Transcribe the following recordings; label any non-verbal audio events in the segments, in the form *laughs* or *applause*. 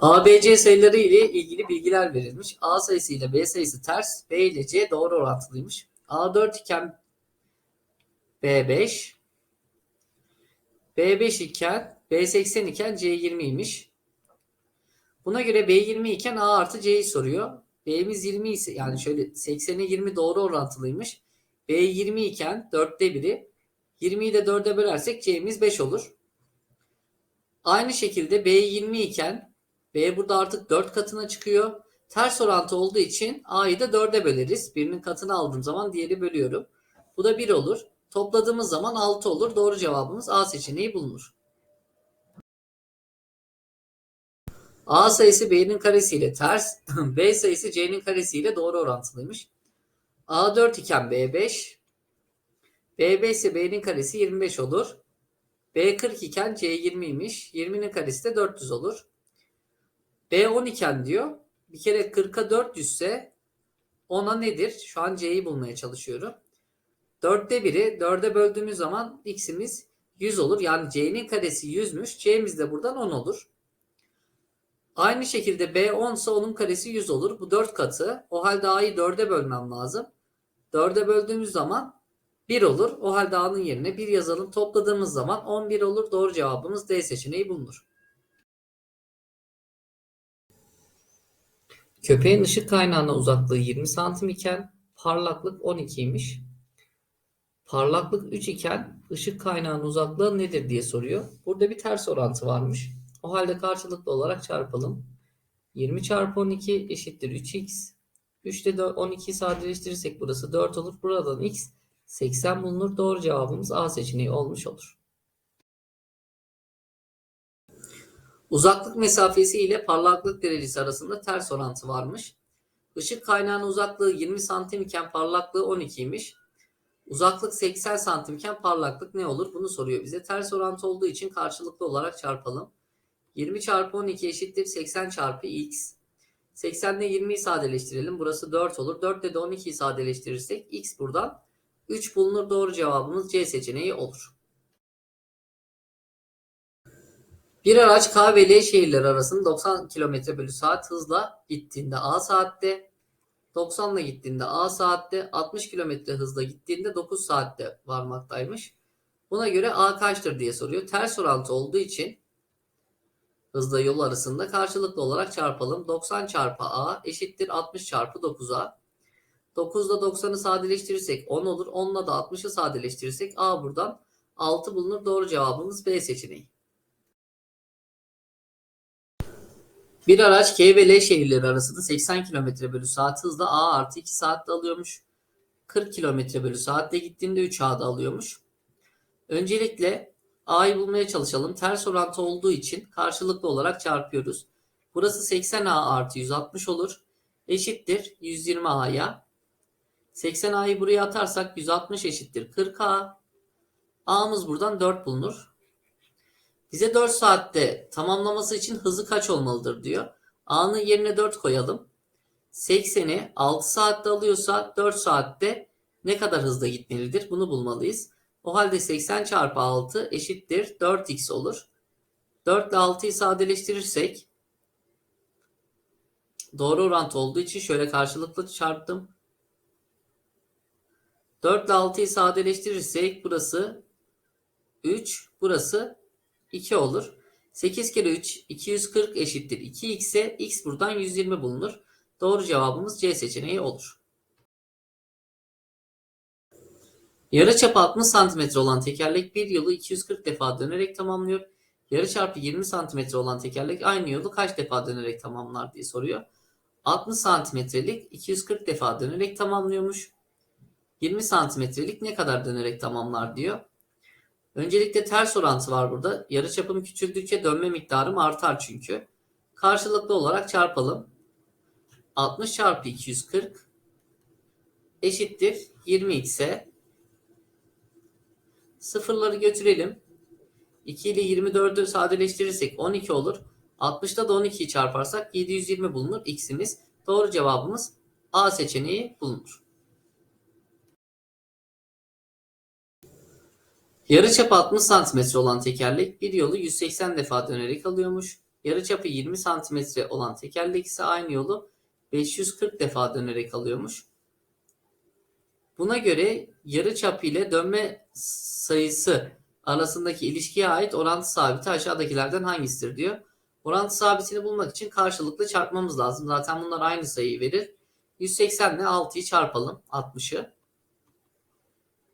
A, B, C sayıları ile ilgili bilgiler verilmiş. A sayısı ile B sayısı ters, B ile C doğru orantılıymış. A 4 iken B 5, B 5 iken B 80 iken C 20 imiş. Buna göre B 20 iken A artı C'yi soruyor. B'miz 20 ise yani şöyle 80'e 20 doğru orantılıymış. B 20 iken 4'te 1'i 20'yi de 4'e bölersek C'miz 5 olur. Aynı şekilde B 20 iken B burada artık 4 katına çıkıyor. Ters orantı olduğu için A'yı da 4'e böleriz. Birinin katını aldığım zaman diğeri bölüyorum. Bu da 1 olur. Topladığımız zaman 6 olur. Doğru cevabımız A seçeneği bulunur. A sayısı B'nin karesiyle ters, *laughs* B sayısı C'nin karesiyle doğru orantılıymış. A 4 iken B 5, B 5 ise B'nin karesi 25 olur. B 40 iken C 20'ymiş. 20'nin karesi de 400 olur. B 10 iken diyor. Bir kere 40'a 400 ise 10'a nedir? Şu an C'yi bulmaya çalışıyorum. 4'te 1'i 4'e böldüğümüz zaman x'imiz 100 olur. Yani C'nin karesi 100'müş. C'miz de buradan 10 olur. Aynı şekilde B 10 ise onun karesi 100 olur. Bu 4 katı. O halde A'yı 4'e bölmem lazım. 4'e böldüğümüz zaman 1 olur. O halde A'nın yerine 1 yazalım. Topladığımız zaman 11 olur. Doğru cevabımız D seçeneği bulunur. Köpeğin ışık kaynağına uzaklığı 20 santim iken parlaklık 12'ymiş. Parlaklık 3 iken ışık kaynağının uzaklığı nedir diye soruyor. Burada bir ters orantı varmış. O halde karşılıklı olarak çarpalım. 20 çarpı 12 eşittir 3x. 3 ile 12'yi sadeleştirirsek burası 4 olur. Buradan x 80 bulunur. Doğru cevabımız A seçeneği olmuş olur. Uzaklık mesafesi ile parlaklık derecesi arasında ters orantı varmış. Işık kaynağının uzaklığı 20 santim iken parlaklığı 12'ymiş. Uzaklık 80 santim iken parlaklık ne olur? Bunu soruyor bize. Ters orantı olduğu için karşılıklı olarak çarpalım. 20 çarpı 12 eşittir 80 çarpı x. 80 ile 20'yi sadeleştirelim. Burası 4 olur. 4 ile de 12'yi sadeleştirirsek x buradan 3 bulunur. Doğru cevabımız C seçeneği olur. Bir araç K ve L şehirleri arasında 90 km bölü saat hızla gittiğinde A saatte, 90 ile gittiğinde A saatte, 60 km hızla gittiğinde 9 saatte varmaktaymış. Buna göre A kaçtır diye soruyor. Ters orantı olduğu için hızla yol arasında karşılıklı olarak çarpalım. 90 çarpı A eşittir 60 çarpı 9A. 9 ile 90'ı sadeleştirirsek 10 olur. 10 ile de 60'ı sadeleştirirsek A buradan 6 bulunur. Doğru cevabımız B seçeneği. Bir araç K ve L şehirleri arasında 80 km bölü saat hızla A artı 2 saatte alıyormuş. 40 km bölü saatte gittiğinde 3 A'da alıyormuş. Öncelikle A'yı bulmaya çalışalım. Ters orantı olduğu için karşılıklı olarak çarpıyoruz. Burası 80A artı 160 olur. Eşittir 120A'ya. 80A'yı buraya atarsak 160 eşittir 40A. A'mız buradan 4 bulunur. Bize 4 saatte tamamlaması için hızı kaç olmalıdır diyor. A'nın yerine 4 koyalım. 80'i 6 saatte alıyorsa 4 saatte ne kadar hızla gitmelidir? Bunu bulmalıyız. O halde 80 çarpı 6 eşittir 4x olur. 4 ile 6'yı sadeleştirirsek doğru orantı olduğu için şöyle karşılıklı çarptım. 4 ile 6'yı sadeleştirirsek burası 3, burası 2 olur. 8 kere 3 240 eşittir 2x ise x buradan 120 bulunur. Doğru cevabımız C seçeneği olur. Yarıçapı 60 cm olan tekerlek bir yolu 240 defa dönerek tamamlıyor. Yarıçapı 20 cm olan tekerlek aynı yolu kaç defa dönerek tamamlar diye soruyor. 60 santimetrelik 240 defa dönerek tamamlıyormuş. 20 santimetrelik ne kadar dönerek tamamlar diyor. Öncelikle ters orantı var burada. Yarıçapım küçüldükçe dönme miktarım artar çünkü. Karşılıklı olarak çarpalım. 60 çarpı 240 eşittir 20x'e. Sıfırları götürelim. 2 ile 24'ü sadeleştirirsek 12 olur. 60'da da 12'yi çarparsak 720 bulunur x'imiz. Doğru cevabımız A seçeneği bulunur. Yarıçapı 60 cm olan tekerlek bir yolu 180 defa dönerek alıyormuş. Yarıçapı 20 santimetre olan tekerlek ise aynı yolu 540 defa dönerek alıyormuş. Buna göre yarıçap ile dönme sayısı arasındaki ilişkiye ait orantı sabiti aşağıdakilerden hangisidir diyor. Orantı sabitini bulmak için karşılıklı çarpmamız lazım. Zaten bunlar aynı sayıyı verir. 180 ile 6'yı çarpalım. 60'ı.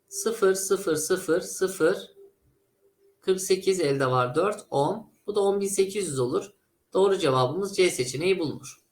0, 0, 0, 0, 48 elde var 4, 10. Bu da 10.800 olur. Doğru cevabımız C seçeneği bulunur.